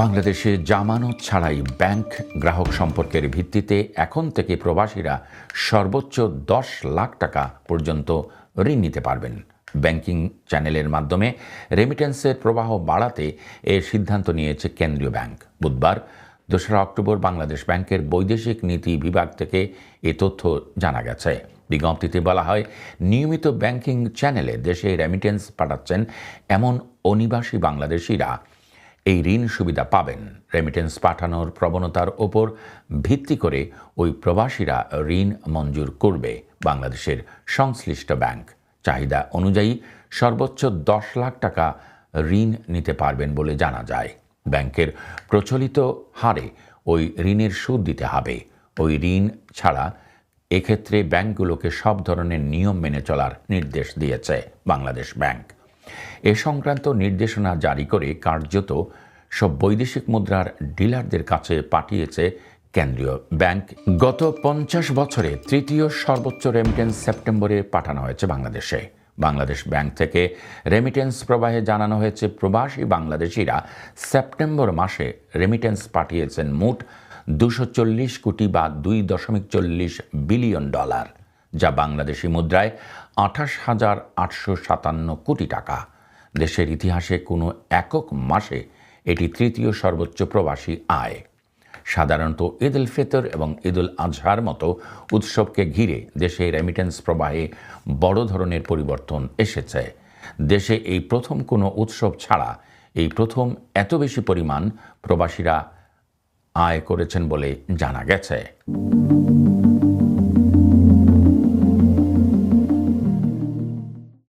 বাংলাদেশে জামানত ছাড়াই ব্যাংক গ্রাহক সম্পর্কের ভিত্তিতে এখন থেকে প্রবাসীরা সর্বোচ্চ দশ লাখ টাকা পর্যন্ত ঋণ নিতে পারবেন। ব্যাংকিং চ্যানেলের মাধ্যমে রেমিটেন্সের প্রবাহ বাড়াতে এ সিদ্ধান্ত নিয়েছে কেন্দ্রীয় ব্যাংক। বুধবার দোসরা অক্টোবর বাংলাদেশ ব্যাংকের বৈদেশিক নীতি বিভাগ থেকে এ তথ্য জানা গেছে। বিজ্ঞপ্তিতে বলা হয়, নিয়মিত ব্যাংকিং চ্যানেলে দেশে রেমিটেন্স পাঠাচ্ছেন এমন অনিবাসী বাংলাদেশিরা এই ঋণ সুবিধা পাবেন। রেমিটেন্স পাঠানোর প্রবণতার ওপর ভিত্তি করে ওই প্রবাসীরা ঋণ মঞ্জুর করবে বাংলাদেশের সংশ্লিষ্ট ব্যাংক। চাহিদা অনুযায়ী সর্বোচ্চ দশ লাখ টাকা ঋণ নিতে পারবেন বলে জানা যায়। ব্যাংকের প্রচলিত হারে ওই ঋণের সুদ দিতে হবে। ওই ঋণ ছাড়া এক্ষেত্রে ব্যাংকগুলোকে সব ধরনের নিয়ম মেনে চলার নির্দেশ দিয়েছে বাংলাদেশ ব্যাংক। এ সংক্রান্ত নির্দেশনা জারি করে কার্যত সব বৈদেশিক মুদ্রার ডিলারদের কাছে পাঠিয়েছে কেন্দ্রীয় ব্যাংক। গত পঞ্চাশ বছরে তৃতীয় সর্বোচ্চ রেমিটেন্স সেপ্টেম্বরে পাঠানো হয়েছে বাংলাদেশে। বাংলাদেশ ব্যাংক থেকে রেমিটেন্স প্রবাহে জানানো হয়েছে, প্রবাসী বাংলাদেশিরা সেপ্টেম্বর মাসে রেমিটেন্স পাঠিয়েছেন মোট দুশো কোটি বা দুই দশমিক চল্লিশ বিলিয়ন ডলার। যা বাংলাদেশি মুদ্রায় আঠাশ হাজার আটশো সাতান্ন কোটি টাকা। দেশের ইতিহাসে কোনো একক মাসে এটি তৃতীয় সর্বোচ্চ প্রবাসী আয়। সাধারণত ঈদ উল ফিতর এবং ঈদ উল আজহার মতো উৎসবকে ঘিরে দেশে রেমিটেন্স প্রবাহে বড় ধরনের পরিবর্তন এসেছে। দেশে এই প্রথম কোনো উৎসব ছাড়া এই প্রথম এত বেশি পরিমাণ প্রবাসীরা আয় করেছেন বলে জানা গেছে।